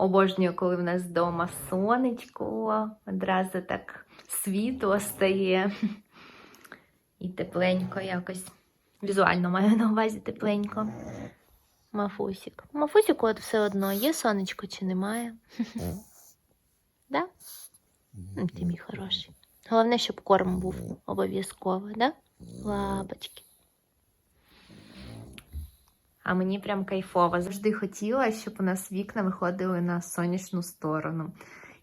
Обожнюю, коли в нас вдома сонечко, одразу так світло стає. І тепленько якось. Візуально маю на увазі тепленько. Мафусік. Мафусіку от все одно, є сонечко чи немає. Да? Ну, Ти мій хороший. Головне, щоб корм був обов'язково, да? Лапочки. А мені прям кайфово. Завжди хотіла, щоб у нас вікна виходили на сонячну сторону.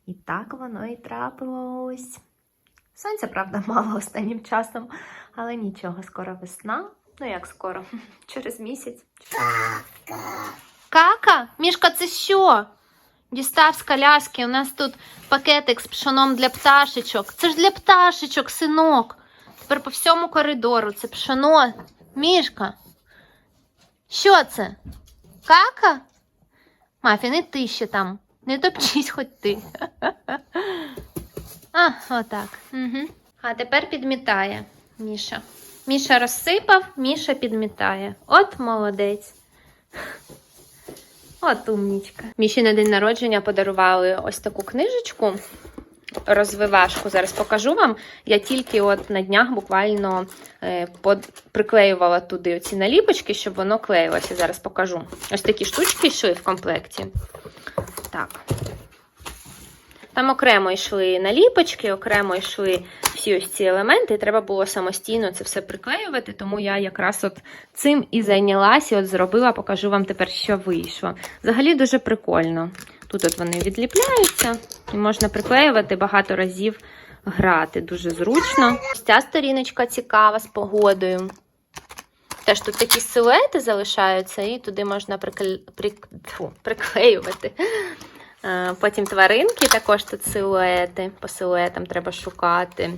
І так воно і трапилось. Сонця, правда, мало останнім часом, але нічого, скоро весна. Ну як скоро? Через місяць. Кака? Мішка, це що? Дістав з коляски. У нас тут пакетик з пшоном для пташечок. Це ж для пташечок, синок. Тепер по всьому коридору це пшоно. Мішка. Що це? Кака? Мафі, не ти ще там. Не топчись хоч ти. А, отак. Угу. А тепер підмітає Міша. Міша розсипав, Міша підмітає. От молодець. От умнічка. Міші на день народження подарували ось таку книжечку. Розвивашку зараз покажу вам. Я тільки от на днях буквально е, приклеювала туди оці наліпочки, щоб воно клеїлося. Зараз покажу. Ось такі штучки йшли в комплекті. Так. Там окремо йшли наліпочки, окремо йшли всі ось ці елементи, і треба було самостійно це все приклеювати, тому я якраз от цим і зайнялася, от зробила, покажу вам тепер, що вийшло. Взагалі дуже прикольно. Тут от вони відліпляються, і можна приклеювати багато разів грати. Дуже зручно. Ця сторіночка цікава з погодою. Теж тут такі силуети залишаються, і туди можна прикле... прик... Фу, приклеювати. Е, Потім тваринки, також тут силуети. По силуетам треба шукати.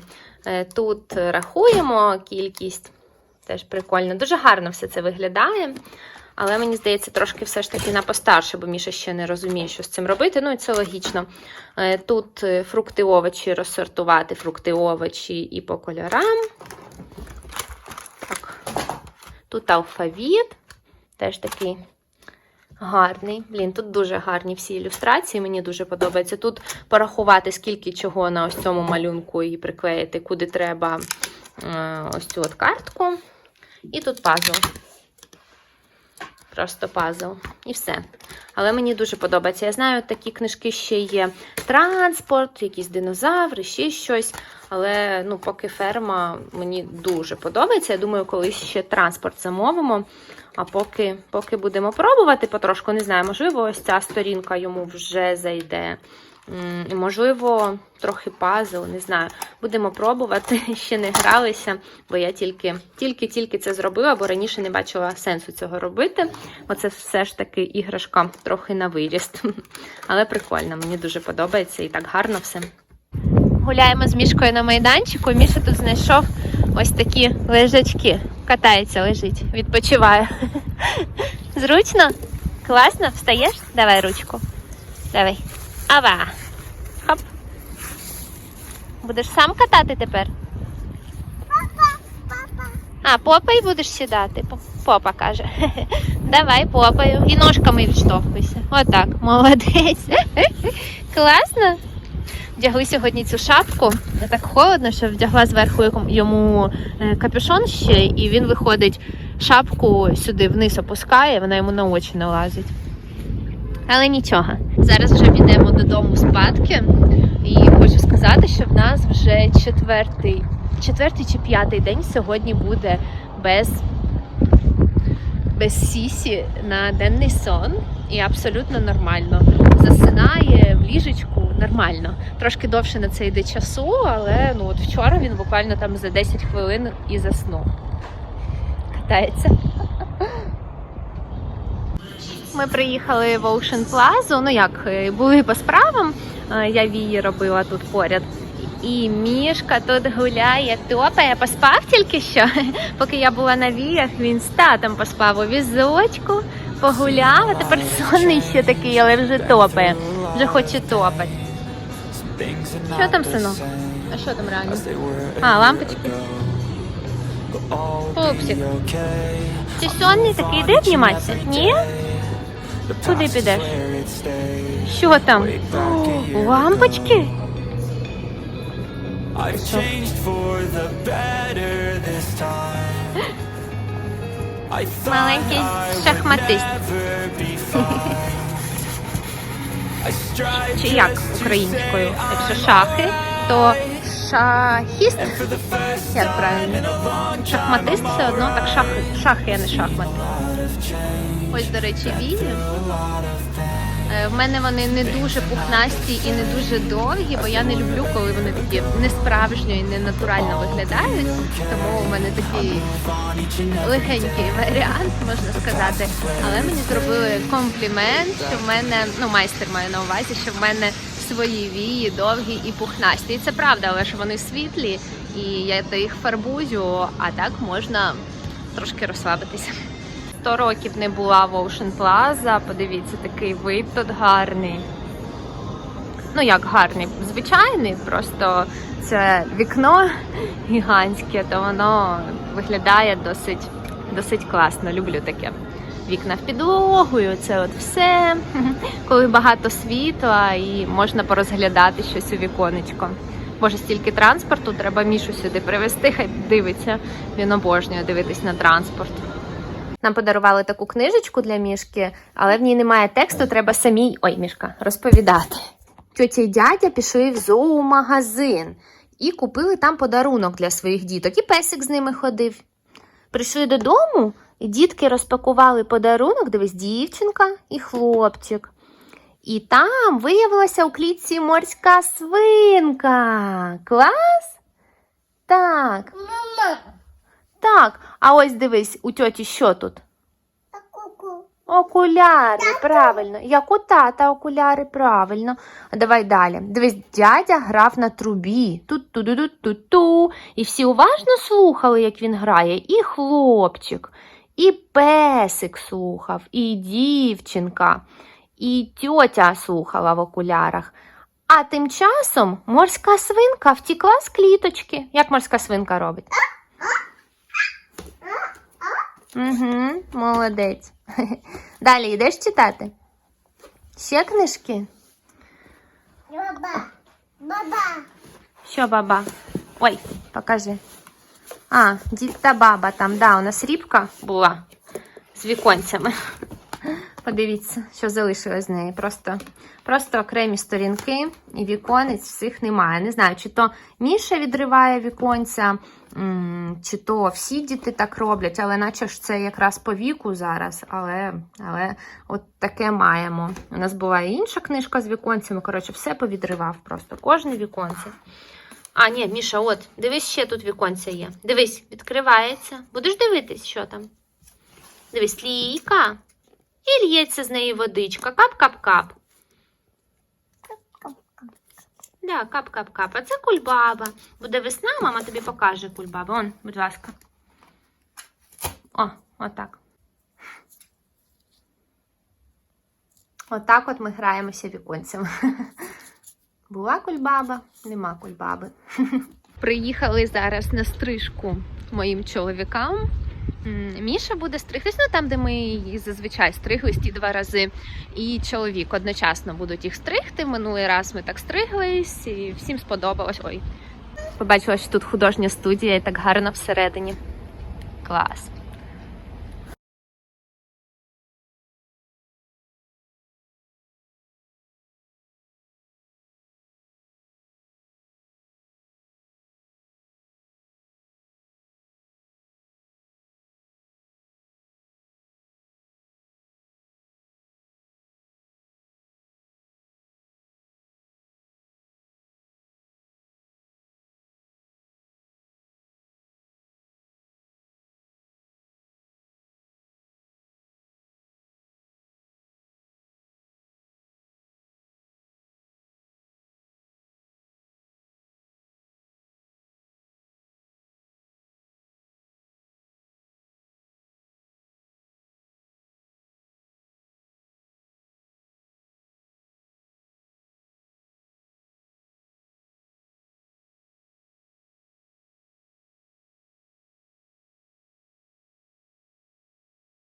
Е, Тут рахуємо кількість. Теж прикольно. Дуже гарно все це виглядає. Але мені здається, трошки все ж таки на постарше, бо Міша ще не розуміє, що з цим робити. Ну і це логічно. Е, Тут е, фрукти, овочі розсортувати, фрукти, овочі і по кольорам. Так. Тут алфавіт. Теж такий гарний. Блін, тут дуже гарні всі ілюстрації, мені дуже подобається. Тут порахувати, скільки чого на ось цьому малюнку і приклеїти, куди треба е, ось цю от картку. І тут пазл. Просто пазл. І все. Але мені дуже подобається. Я знаю, такі книжки ще є транспорт, якісь динозаври, ще щось. Але ну, поки ферма мені дуже подобається. Я думаю, колись ще транспорт замовимо. А поки, поки будемо пробувати потрошку, не знаю, можливо, ось ця сторінка йому вже зайде. Можливо, трохи пазл, не знаю. Будемо пробувати, ще не гралися, бо я тільки тільки, тільки це зробила, бо раніше не бачила сенсу цього робити. Оце все ж таки іграшка трохи на виріст. Але прикольно, мені дуже подобається і так гарно все. Гуляємо з мішкою на майданчику. Міша тут знайшов ось такі лежачки. Катається, лежить, відпочиває. Зручно? Класно? Встаєш? Давай ручку. Давай. Ава. Хоп. Будеш сам катати тепер? А, попою будеш сідати. Попа каже. Давай попою. І ножками відштовхуйся. Отак, молодець. Класно. Вдягли сьогодні цю шапку. Так холодно, що вдягла зверху йому е, капюшон ще, і він виходить шапку сюди вниз опускає, вона йому на очі налазить. Але нічого. Зараз вже підемо додому спадки. І хочу сказати, що в нас вже четвертий, четвертий чи п'ятий день сьогодні буде без, без сісі на денний сон. І абсолютно нормально. Засинає в ліжечку нормально. Трошки довше на це йде часу, але ну от вчора він буквально там за 10 хвилин і заснув. Катається. Ми приїхали в Ocean Plaza, ну як, е, були по справам, е, я вії робила тут поряд. І Мішка тут гуляє, топає, поспав тільки що. Поки я була на віях, він з татом поспав у візочку, погуляв, а тепер сонний ще такий, але вже топає, вже хоче топати. Що там, синок? А що там реально? А, лампочки. Пупсик. Ти сонний такий, йди обніматися? Ні? Куди підеш? Що там? О, лампочки? Маленький шахматист. Чи як українською? Якщо шахи, то шахіст? Як правильно? Шахматист все одно так шахи. Шахи, а не шахмати. Ось, до речі, вії. Е, В мене вони не дуже пухнасті і не дуже довгі, бо я не люблю, коли вони такі несправжньо і не натурально виглядають. Тому у мене такий легенький варіант, можна сказати. Але мені зробили комплімент, що в мене, ну майстер має на увазі, що в мене свої вії довгі і пухнасті. І це правда, але ж вони світлі, і я їх фарбую, а так можна трошки розслабитися. 100 років не була в Ocean Plaza. Подивіться, такий вид тут гарний. Ну, як гарний, звичайний, просто це вікно гігантське, то воно виглядає досить, досить класно. Люблю таке. Вікна в підлогу, і це от все. Коли багато світла і можна порозглядати щось у віконечко. Боже, стільки транспорту, треба Мішу сюди привезти, хай дивиться. Він обожнює дивитись на транспорт. Нам подарували таку книжечку для мішки, але в ній немає тексту, треба самій ой, мішка, розповідати. Тьотя й дядя пішли в зоомагазин і купили там подарунок для своїх діток. І песик з ними ходив. Прийшли додому, і дітки розпакували подарунок, дивись, дівчинка і хлопчик. І там виявилася у клітці морська свинка. Клас? Так. Так, а ось дивись, у тьоті що тут? Окуляри, правильно. Як у тата окуляри, правильно. Давай далі. Дивись, дядя грав на трубі. тут ту ду ду ту ту І всі уважно слухали, як він грає. І хлопчик, і песик слухав, і дівчинка, і тьотя слухала в окулярах. А тим часом морська свинка втікла з кліточки. Як морська свинка робить? Угу, молодець. Далі йдеш читати? Ще книжки? Баба, баба, Що баба? Ой, покажи. А, дід та баба там, да, у нас рібка була з віконцями. Подивіться, що залишилось з неї. Просто, просто окремі сторінки і віконець всіх немає. Не знаю, чи то Міша відриває віконця, чи то всі діти так роблять, але наче ж це якраз по віку зараз. Але, але от таке маємо. У нас була і інша книжка з віконцями. Коротше, все повідривав просто. Кожне віконце. А, ні, Міша, от, дивись, ще тут віконця є. Дивись, відкривається. Будеш дивитись, що там? Дивись, лійка. І лється з неї водичка. Кап-кап-кап. Да, кап-кап-кап. А це кульбаба. Буде весна, мама тобі покаже кульбабу. Он, будь ласка. О, отак. Отак от ми граємося віконцями. Була кульбаба, нема кульбаби. Приїхали зараз на стрижку моїм чоловікам. Міша буде стригтись, ну там, де ми її зазвичай стриглись ті два рази. І чоловік одночасно будуть їх стригти. Минулий раз ми так стриглись, і всім сподобалось. Ой, побачила, що тут художня студія і так гарно всередині. Клас.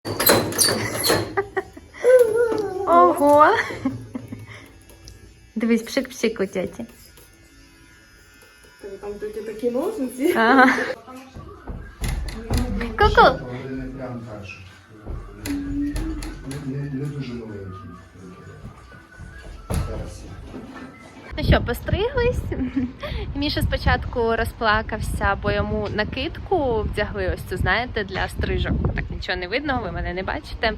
Ого! Дивись, пшик-пшик у тяті. Там тільки такі ножниці. Ага. Ку-ку! Ну що, постриглись? Міша спочатку розплакався, бо йому накидку вдягли ось цю, знаєте, для стрижок. Так нічого не видно, ви мене не бачите.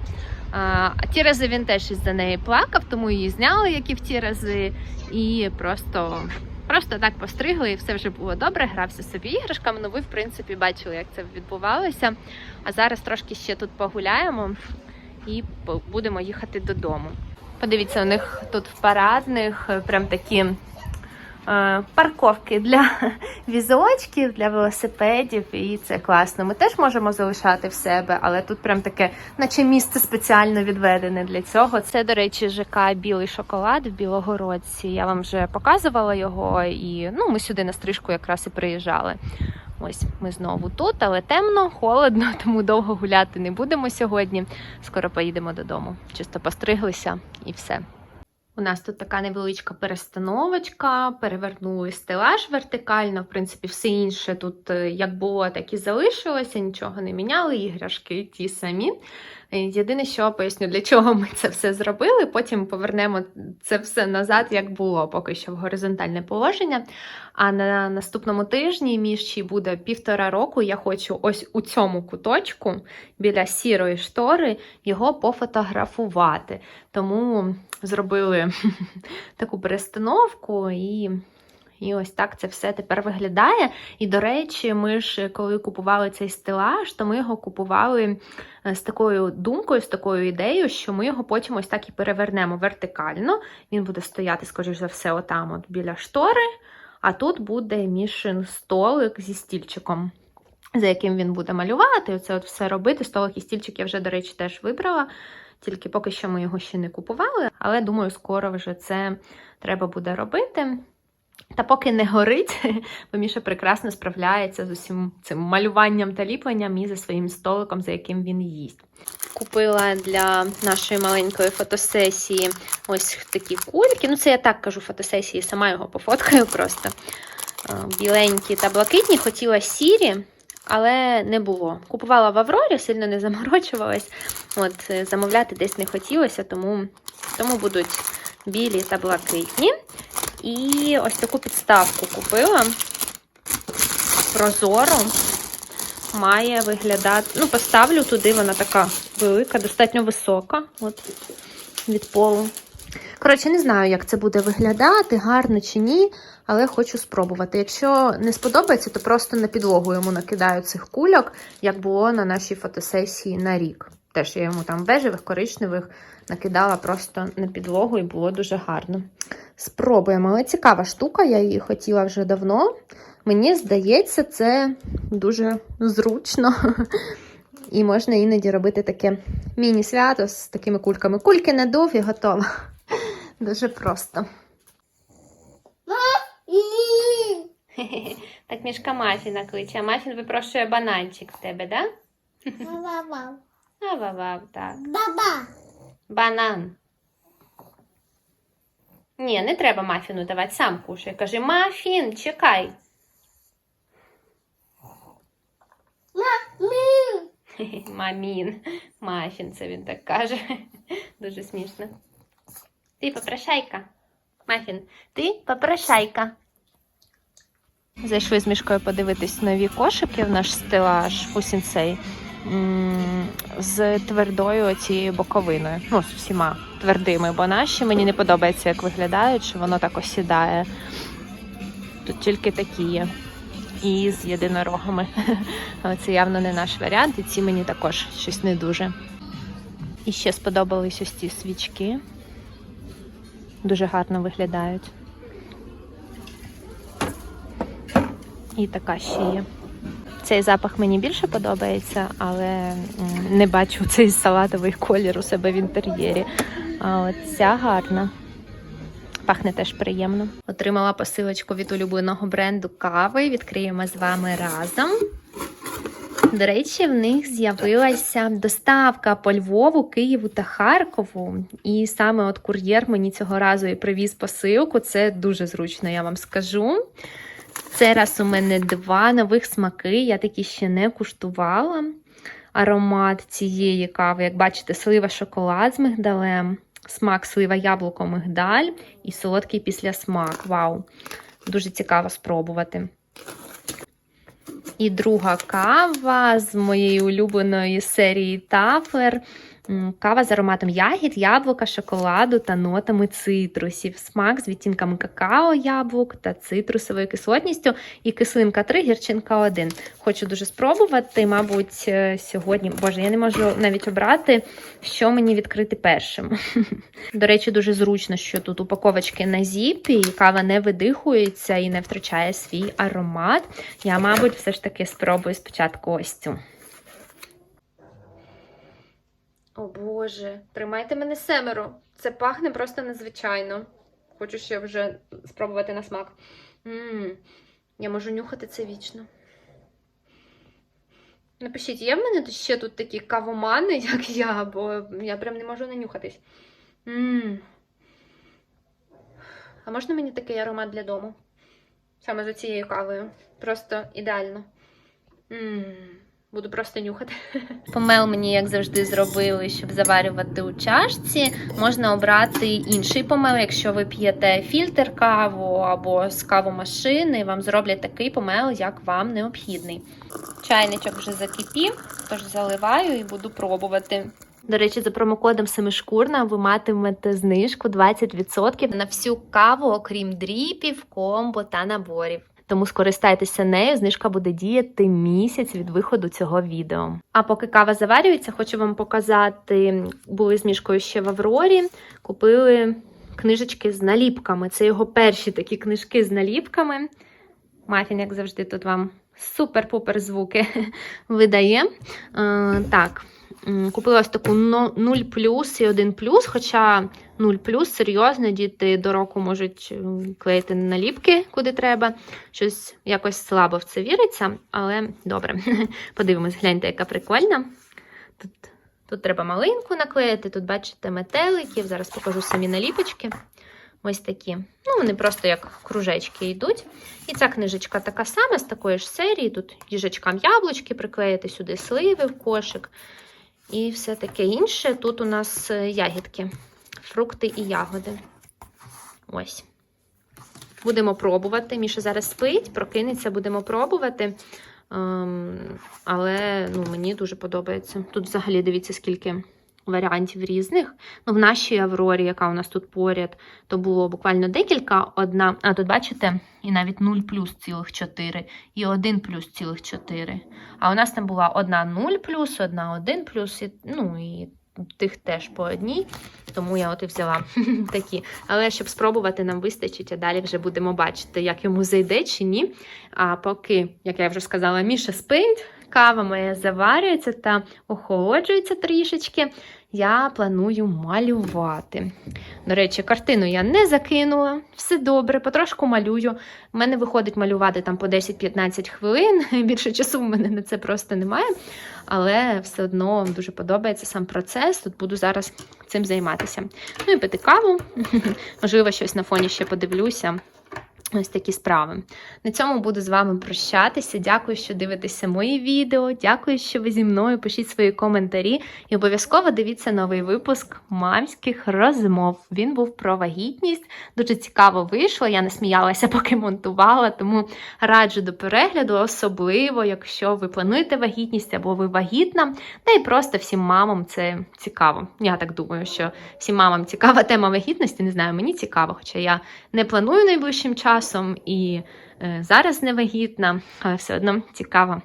А ті рази він теж із-за неї плакав, тому її зняли, як і в ті рази, і просто. Просто так постригли, і все вже було добре. Грався собі іграшками. Ну ви, в принципі, бачили, як це відбувалося. А зараз трошки ще тут погуляємо і будемо їхати додому. Подивіться, у них тут в парадних е, прям такі е, парковки для візочків, для велосипедів, і це класно. Ми теж можемо залишати в себе, але тут прям таке, наче місце спеціально відведене для цього. Це, до речі, ЖК Білий шоколад в Білогородці. Я вам вже показувала його, і ну, ми сюди на стрижку якраз і приїжджали. Ось ми знову тут, але темно, холодно, тому довго гуляти не будемо сьогодні. Скоро поїдемо додому. Чисто постриглися і все. У нас тут така невеличка перестановочка, перевернули стелаж вертикально. В принципі, все інше тут е, як було, так і залишилося, нічого не міняли, іграшки ті самі. Єдине, що поясню, для чого ми це все зробили. Потім повернемо це все назад, як було, поки що в горизонтальне положення. А на наступному тижні між буде півтора року. Я хочу ось у цьому куточку біля сірої штори його пофотографувати. Тому зробили таку перестановку і. І ось так це все тепер виглядає. І, до речі, ми ж коли купували цей стелаж, то ми його купували е, з такою думкою, з такою ідеєю, що ми його потім ось так і перевернемо вертикально. Він буде стояти, скоріш за все, отам, от біля штори, а тут буде мішин столик зі стільчиком. За яким він буде малювати, оце от все робити. Столик і стільчик я вже, до речі, теж вибрала. Тільки поки що ми його ще не купували, але думаю, скоро вже це треба буде робити. Та поки не горить, бо Міша прекрасно справляється з усім цим малюванням та ліпленням і за своїм столиком, за яким він їсть. Купила для нашої маленької фотосесії ось такі кульки. Ну, це я так кажу фотосесії, сама його пофоткаю просто. Е, Біленькі та блакитні, хотіла сірі, але не було. Купувала в Аврорі, сильно не заморочувалась. От, замовляти десь не хотілося, тому, тому будуть білі та блакитні. І ось таку підставку купила. Прозору. Має виглядати. Ну, поставлю туди, вона така велика, достатньо висока. От від полу. Коротше, не знаю, як це буде виглядати, гарно чи ні, але хочу спробувати. Якщо не сподобається, то просто на підлогу йому накидаю цих кульок, як було на нашій фотосесії на рік. Теж я йому там бежевих, коричневих накидала просто на підлогу і було дуже гарно. Спробуємо, але цікава штука, я її хотіла вже давно. Мені здається, це дуже зручно. І можна іноді робити таке міні-свято з такими кульками. Кульки надув і готово. Дуже просто. Так мішка Мафіна кличе. А Мафін випрошує бананчик в тебе, да? Баба. А вавав, так. Баба. Банан. Ні, не треба мафіну давати, сам кушай. Кажи, мафін, чекай. Хе-хе, Мамін. Мафін, це він так каже. Дуже смішно. Ти попрошайка. Мафін, ти попрошайка. Зайшли з мішкою подивитись нові кошики в наш стелаж у сінцей. З твердою цією боковиною. Ну, з всіма твердими, бо наші мені не подобається, як виглядають, що воно так осідає. Тут тільки такі є. І з єдинорогами. Але це явно не наш варіант, і ці мені також щось не дуже. І ще сподобались ось ці свічки. Дуже гарно виглядають. І така ще є. Цей запах мені більше подобається, але не бачу цей салатовий колір у себе в інтер'єрі. А от ця гарна. Пахне теж приємно. Отримала посилочку від улюбленого бренду кави. Відкриємо з вами разом. До речі, в них з'явилася доставка по Львову, Києву та Харкову. І саме от кур'єр мені цього разу і привіз посилку. Це дуже зручно, я вам скажу. Це раз у мене два нових смаки. Я такі ще не куштувала. Аромат цієї кави, як бачите, слива шоколад з мигдалем, смак слива яблуко мигдаль і солодкий післясмак. Вау! Дуже цікаво спробувати. І друга кава з моєї улюбленої серії Тафлер. Кава з ароматом ягід, яблука, шоколаду та нотами цитрусів. Смак з відтінками какао, яблук та цитрусовою кислотністю. І кислинка 3, гірчинка 1. Хочу дуже спробувати. Мабуть, е, сьогодні, боже, я не можу навіть обрати, що мені відкрити першим. До речі, дуже зручно, що тут упаковочки на зіпі, і кава не видихується і не втрачає свій аромат. Я, мабуть, все ж таки спробую спочатку ось цю. О Боже, тримайте мене семеро. Це пахне просто незвичайно. Хочу ще вже спробувати на смак. м Я можу нюхати це вічно. Напишіть, є в мене ще тут такі кавомани, як я, бо я прям не можу нанюхатись. м А можна мені такий аромат для дому? Саме за цією кавою. Просто ідеально. м Буду просто нюхати. Помел мені, як завжди, зробили, щоб заварювати у чашці. Можна обрати інший помел, якщо ви п'єте фільтр каву або з кавомашини, вам зроблять такий помел, як вам необхідний. Чайничок вже закипів, тож заливаю і буду пробувати. До речі, за промокодом Семишкурна ви матимете знижку 20% на всю каву, окрім дріпів, комбо та наборів. Тому скористайтеся нею, знижка буде діяти місяць від виходу цього відео. А поки кава заварюється, хочу вам показати, були з мішкою ще в Аврорі, купили книжечки з наліпками. Це його перші такі книжки з наліпками. Мафін, як завжди, тут вам супер-пупер звуки видає. Е, так, купила ось таку 0 плюс і 1 плюс, хоча 0 плюс серйозно, діти до року можуть клеїти наліпки, куди треба. Щось якось слабо в це віриться, але добре. Подивимось, гляньте, яка прикольна. Тут, тут треба малинку наклеїти, тут бачите метеликів. Зараз покажу самі наліпочки. Ось такі. Ну, вони просто як кружечки йдуть. І ця книжечка така сама, з такої ж серії. Тут їжачкам яблучки приклеїти сюди сливи в кошик. І все таке інше. Тут у нас е, ягідки, фрукти і ягоди. Ось. Будемо пробувати. Міша зараз спить, прокинеться, будемо пробувати. Ем, але ну, мені дуже подобається. Тут взагалі дивіться, скільки варіантів різних. Ну, в нашій Аврорі, яка у нас тут поряд, то було буквально декілька. Одна, а тут бачите, і навіть 0 плюс цілих 4, і 1 плюс цілих 4. А у нас там була одна 0 плюс, одна 1 плюс, і, ну і тих теж по одній. Тому я от і взяла такі. Але щоб спробувати, нам вистачить, а далі вже будемо бачити, як йому зайде чи ні. А поки, як я вже сказала, Міша спить, кава моя заварюється та охолоджується трішечки. Я планую малювати. До речі, картину я не закинула, все добре, потрошку малюю. У мене виходить малювати там по 10-15 хвилин. Більше часу в мене на це просто немає. Але все одно дуже подобається сам процес. Тут буду зараз цим займатися. Ну і пити каву. Можливо, щось на фоні ще подивлюся. Ось такі справи. На цьому буду з вами прощатися. Дякую, що дивитеся мої відео. Дякую, що ви зі мною. Пишіть свої коментарі. І обов'язково дивіться новий випуск мамських розмов. Він був про вагітність. Дуже цікаво вийшло. Я не сміялася, поки монтувала, тому раджу до перегляду, особливо, якщо ви плануєте вагітність або ви вагітна. Та й просто всім мамам це цікаво. Я так думаю, що всім мамам цікава тема вагітності. Не знаю, мені цікаво, хоча я не планую найближчим часом і е, зараз не вагітна, але все одно цікаво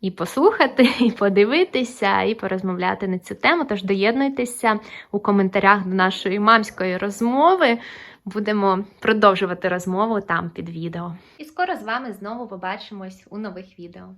і послухати, і подивитися, і порозмовляти на цю тему. Тож доєднуйтеся у коментарях до нашої мамської розмови. Будемо продовжувати розмову там під відео. І скоро з вами знову побачимось у нових відео.